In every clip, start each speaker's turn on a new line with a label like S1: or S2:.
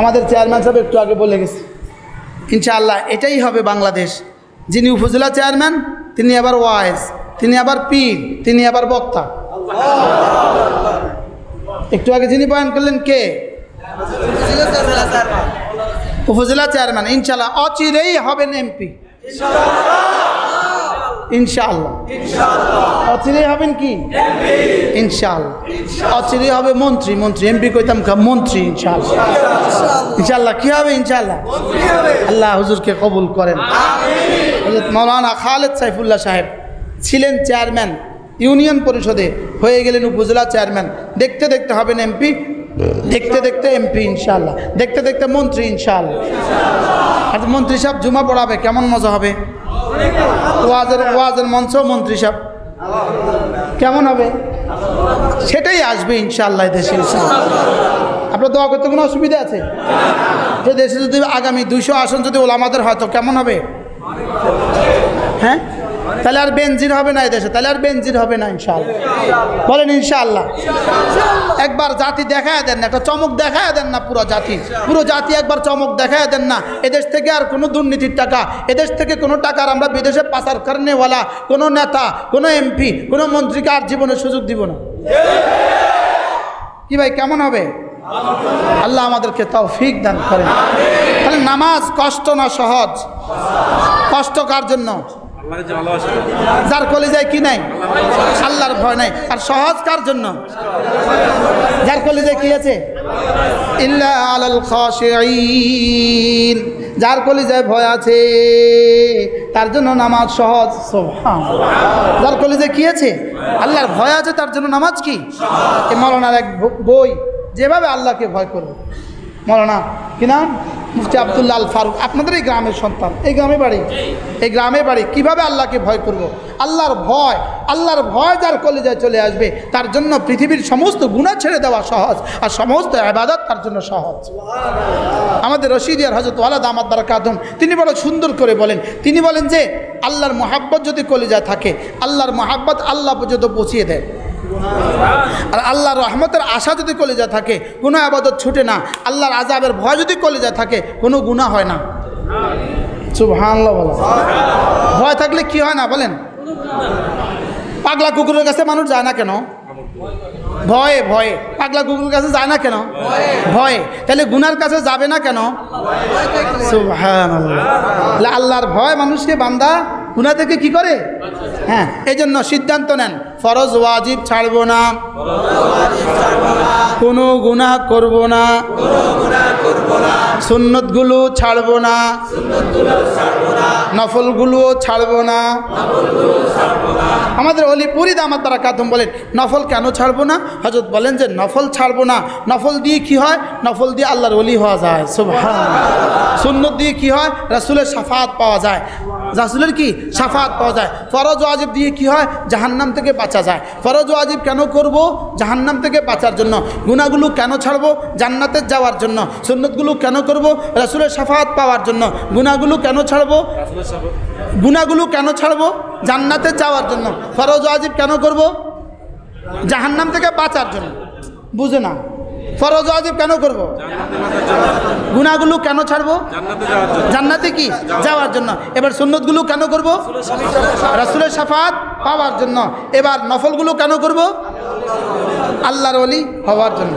S1: আমাদের চেয়ারম্যান সাহেব একটু আগে বলে গেছে। ইনশাআল্লাহ এটাই হবে বাংলাদেশ। যিনি উপজেলা চেয়ারম্যান, তিনি আবার ওয়াইস তিনি আবার পীর, তিনি আবার বক্তা। একটু আগে যিনি বয়ান করলেন কে? উপজেলা চেয়ারম্যান। ইনশাআল্লাহ অচিরেই হবেন এমপি। ইনশাআল্লাহ। হবেন কি? ইনশাআল্লাহ। হবে মন্ত্রী মন্ত্রী এমপি কইতাম মন্ত্রী ইনশাআল্লাহ। ইনশাআল্লাহ। কি হবে ইনশাআল্লাহ? আল্লাহ হুজুরকে কবুল করেন। হযরত মৌলানা খালেদ সাইফুল্লাহ সাহেব ছিলেন চেয়ারম্যান ইউনিয়ন পরিষদে হয়ে গেলেন উপজেলা চেয়ারম্যান। দেখতে দেখতে হবেন এমপি। দেখতে দেখতে এমপি ইনশাল্লাহ দেখতে দেখতে মন্ত্রী ইনশাআল্লাহ। আর মন্ত্রী সাহেব জুমা পড়াবে কেমন মজা হবে? ওয়াজের ওয়াজের মঞ্চ মন্ত্রী সাহেব। কেমন হবে? সেটাই আসবে ইনশাল্লাহ দেশে আপনার দোয়া করতে কোনো অসুবিধা আছে? যে দেশে যদি আগামী দুইশো আসন যদি ওলামাদের হয় তো কেমন হবে? হ্যাঁ? তাহলে আর বেনজির হবে না এদেশে, তাহলে আর বেনজির হবে না ইনশাআল্লাহ। বলেন ইনশাআল্লাহ। একবার জাতি দেখায় দেন না, একটা চমক দেখায় দেন না পুরো জাতি। পুরো জাতি একবার চমক দেখায় দেন না। এদেশ থেকে আর কোনো দুর্নীতির টাকা, এদেশ থেকে কোনো টাকার আমরা বিদেশে পাচার কারণেওয়ালা কোনো নেতা, কোনো এমপি, কোনো মন্ত্রীকে আর জীবনে সুযোগ দিব না। কি ভাই, কেমন হবে? আল্লাহ আমাদেরকে তাও ফিক দান করেন। তাহলে নামাজ কষ্ট না সহজ? কষ্ট কার জন্য? যার কলেজায় কি নাই? আল্লাহর ভয় নাই। আর সহজ কার জন্য? যার কলেজায় কি আছে? ইল্লা আলাল খাশিঈন। যার কলেজায় ভয় আছে, তার জন্য নামাজ সহজ। যার কলেজায় কি আছে? আল্লাহর ভয় আছে, তার জন্য নামাজ কি? এ মৌলানার এক বই। যেভাবে আল্লাহকে ভয় করবে। মৌলানা কি নাম? মুফতি আবদুল্লাহ আল ফারুক, আপনাদের এই গ্রামের সন্তান, এই গ্রামে বাড়ি, এই গ্রামে বাড়ি কীভাবে আল্লাহকে ভয় করব। আল্লাহর ভয় আল্লাহর ভয় যার কলেজায় চলে আসবে, তার জন্য পৃথিবীর সমস্ত গুণা ছেড়ে দেওয়া সহজ আর সমস্ত আবাদত তার জন্য সহজ আমাদের রশিদিয়ার হজরত ওয়ালাদ আমার দ্বারা কাদম তিনি বড় সুন্দর করে বলেন, তিনি বলেন যে, আল্লাহর মহাব্বত যদি কলেজায় থাকে, আল্লাহর মহাব্বত আল্লাহ পর্যন্ত পৌঁছিয়ে দেয় আর আল্লাহর রহমতের আশা যদি কলেজা থাকে, কোনো আবাদত ছুটে না। আল্লাহর আজাবের ভয় যদি কলেজা থাকে, কোনো গুণা হয় না। বলো ভয় থাকলে কি হয় না বলেন? পাগলা কুকুরের কাছে মানুষ যায় না কেন? ভয়ে ভয়ে। পাগলা কুকুরের কাছে যায় না কেন? ভয়ে। তাহলে গুনার কাছে যাবে না কেন? আল্লাহর ভয় মানুষকে বান্দা থেকে কি করে? হ্যাঁ এই জন্য সিদ্ধান্ত নেন, ফরজ ওয়াজিব ছাড়বো না। কোনো গুনাহ করব না। সুন্নতগুলো ছাড়বো না। নফলগুলোও ছাড়বো না। আমাদের অলি পুরীদ আমার তারা কাদম বলেন, নফল কেন ছাড়বো না? হজরত বলেন যে, নফল ছাড়বো না। নফল দিয়ে কি হয়? নফল দিয়ে আল্লাহর অলি হওয়া যায় সুন্নত দিয়ে কি হয়? রাসুলের সাফাত পাওয়া যায়। রাসুলের কি সাফাত পাওয়া যায়? ফরজ ওয়াজিব দিয়ে কি হয়? জাহান্নাম থেকে বাঁচা যায়। ফরজ ওয়াজিব কেন করব? জাহান্নাম থেকে বাঁচার জন্য। গুণাগুলো কেন ছাড়বো? জান্নাতে যাওয়ার জন্য। সুন্নতগুলো কেন করব? রাসুলের সাফাত পাওয়ার জন্য। গুণাগুলো কেন ছাড়বো? গুণাগুলো কেন ছাড়বো? জান্নাতে যাওয়ার জন্য। ফরজ ওয়াজিব কেন করব? জাহান্নাম থেকে বাঁচার জন্য। বুঝে না? ফরজ ওয়াজিব কেন করব? গুণাগুলো কেন ছাড়বো? জান্নাতে কি? যাওয়ার জন্য। এবার সুন্নতগুলো কেন করব? রাসুলের সাফাত পাওয়ার জন্য। এবার নফলগুলো কেন করব? আল্লাহর অলি হওয়ার জন্য।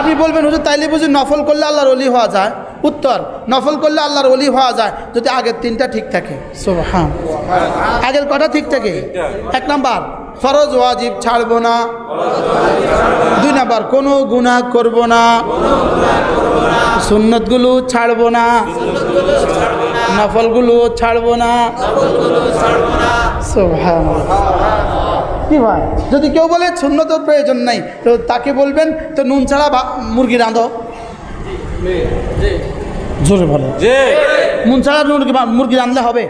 S1: আপনি বলবেন, হুজুর, তাইলে বুঝি নফল করলে আল্লাহর অলি হওয়া যায়? উত্তর, নফল করলে আল্লাহর অলি হওয়া যায় যদি আগের তিনটা ঠিক থাকে। সুবহান আগের কটা ঠিক থাকে? এক নাম্বার ফরজ ওয়াজিব ছাড়বো না। দুই নাম্বার কোনো গুণা করব না। সুন্নতগুলো ছাড়বো না। নফলগুলো ছাড়বো না। সুবহানাল্লাহ। কি ভাই? যদি কেউ বলে সুন্নতর প্রয়োজন নাই তো তাকে বলবেন তো নুন ছাড়া ভা- মুরগি রাঁধো। জোরে বলে ছাড়া মুরগি মুরগি রাঁধলে হবে?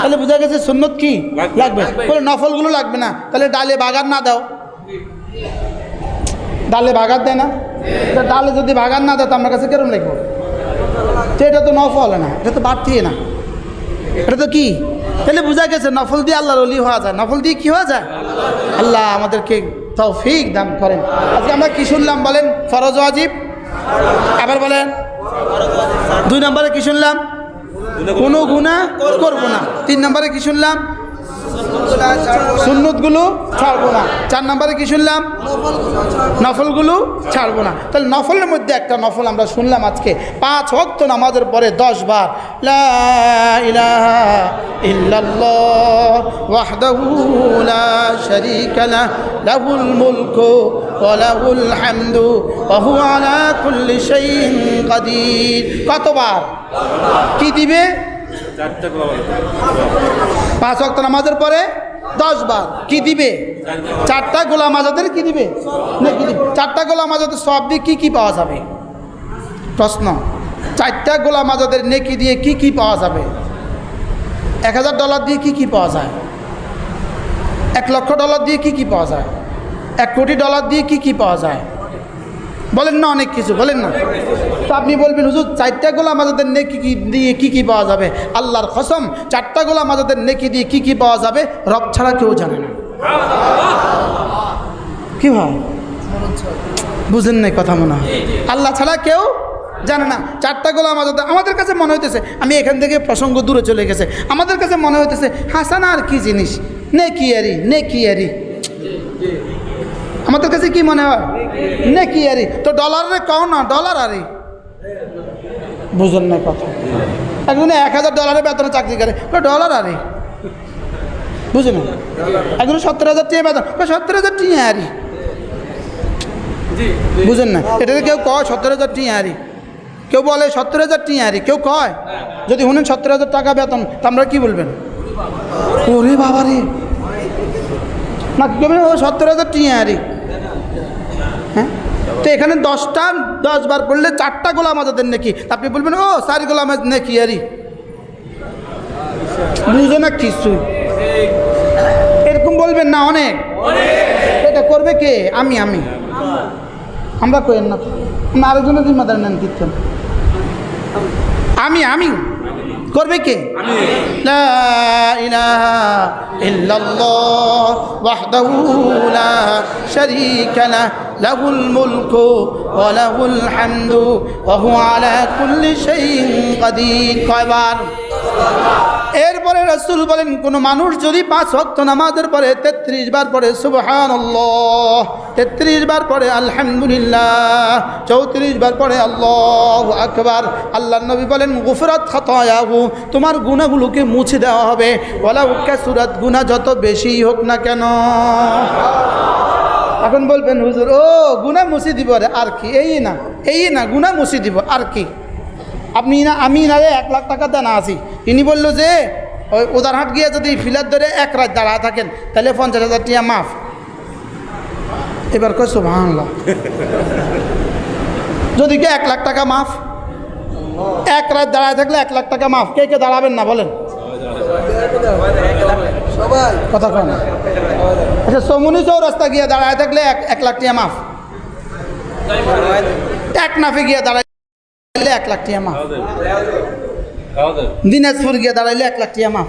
S1: তাহলে বোঝা গেছে সুন্নত কি? লাগবে। বলে নফলগুলো লাগবে না। তাহলে ডালে বাগান না দাও। ডালে বাগার দেয় না? ডালে যদি বাগান না দেয় তো আমার কাছে কেরম লাগবে? এটা তো নফল না এটা তো বাড়তি না। এটা তো কি? তাহলে বোঝা গেছে নফল দিয়ে আল্লাহর অলি হওয়া যায়। নফল দিয়ে কি হওয়া যায়? আল্লাহ আমাদেরকে তৌফিক দান করেন। আজকে আমরা কি শুনলাম বলেন? ফরজ ওয়াজিব। আবার বলেন। দুই নম্বরে কি শুনলাম? কোনো গুণা করব না। তিন নম্বরে কি শুনলাম? সুন্নতগুলো ছাড়বো না। চার নম্বরে কি শুনলাম? নফলগুলো ছাড়বো না। তাহলে নফলের মধ্যে একটা নফল আমরা শুনলাম আজকে। পাঁচ ওয়াক্ত নামাজের পরে দশ বার মুলকু কতবার? কি দিবে? পাঁচ ওয়াক্ত নামাজের পরে দশ বার। কি দিবে? চারটা গোলাম আজাদের কি দিবে? না কি দিবে? চারটা গোলাম আজাদের সব দিয়ে কী কী পাওয়া যাবে? প্রশ্ন। চারটা গোলাম আজাদের নেকি দিয়ে কি কি পাওয়া যাবে? এক হাজার ডলার দিয়ে কি কি পাওয়া যায়? এক লক্ষ ডলার দিয়ে কি কি পাওয়া যায়? এক কোটি ডলার দিয়ে কি কি পাওয়া যায়? বলেন না অনেক কিছু বলেন না। তো আপনি বলবেন, হুজুর, চারটা গোলাম আজাদের নেকি দিয়ে কি কি পাওয়া যাবে? আল্লাহর কসম, চারটা গোলাম আজাদের নেকি দিয়ে কি কি পাওয়া যাবে, রব ছাড়া কেউ জানে না। কি ভাই বুঝেন নাই কথা মনে হয়। আল্লাহ ছাড়া কেউ জানে না। চারটা গোলাম আজাদ আমাদের কাছে মনে হইতেছে, আমি এখান থেকে প্রসঙ্গ দূরে চলে গেছে। আমাদের কাছে মনে হইতেছে, হাসানা আর কি জিনিস? নে কি আরি নে কি আরি। আমাদের কাছে কি মনে হয়? নে কি আরি। তো ডলারে কও না, ডলার আরি। বুঝেন না কথা। একজনে এক হাজার ডলারের বেতনে চাকরি করে। ডলার আরে? বুঝে না? একজন সত্তর হাজার টিয়া বেতন। সত্তর হাজার টিয়া আরি? বুঝেন না? এটাতে কেউ কয় সত্তর হাজার টিয়া আরি? কেউ বলে সত্তর হাজার টিয়া আরি? কেউ কয়? যদি শুনেন সত্তর হাজার টাকা বেতন, তা আমরা কি বলবেন? ওরে বাবা রে। না কেউ সত্তর হাজার টিয়া আরি। হ্যাঁ? তো এখানে দশটা, দশ বার পড়লে চারটা গোলাম আজাদের নাকি। আপনি বলবেন, ও, চার গোলাম নাকি, আরি। বুঝো না কিছু। এরকম বলবেন না, অনেক। এটা করবে কে? আমি আমি। আমরা কইেন না? না আরেকজনের জিম্মাদার নেন কীর্তন আমি আমি। করবে কে? লা ইলাহা ইল্লাল্লাহ ওয়াহদাহু লা ওয়া লাহুল হামদু ওয়া হুয়া আলা কুল্লি শাইইন কাদির। কয়বার? এরপরে রসুল বলেন, কোনো মানুষ যদি পাঁচ ভক্ত নামাজের পরে তেত্রিশ বার পরে সুবহান তেত্রিশ বার পরে আলহামদুলিল্লাহ, চৌত্রিশ বার পরে আল্লাহ আকবার। আল্লাহ নবী বলেন, গুফরাত খতায়াহু, তোমার গুণাগুলোকে মুছে দেওয়া হবে। বলা উক্কা সুরাত গুণা যত বেশি হোক না কেন। এখন বলবেন, হুজুর, ও গুনা মুছে দিব রে, আর কি? এই না এই না গুনা মুছে দিব, আর কি? আপনি না, আমি না রে, এক লাখ টাকা দেনা আছি। ইনি বলল যে, ওই উদারহাট গিয়ে যদি ফিলার ধরে এক রাত দাঁড়ায় থাকেন, তাহলে পঞ্চাশ হাজার টিয়া মাফ। এবার কইছো ভাঙলা যদি কে এক লাখ টাকা মাফ, এক রাত দাঁড়ায় থাকলে এক লাখ টাকা মাফ। কে কে দাঁড়াবেন না, বলেন। কথা আচ্ছা সমুনি চৌরাস্তা গিয়ে দাঁড়ায় থাকলে এক এক লাখ টিয়া মাফ। এক নাফে গিয়ে দাঁড়াইলে এক লাখ টিয়া মাফ। দিনাজপুর গিয়ে দাঁড়াইলে এক লাখ টিয়া মাফ।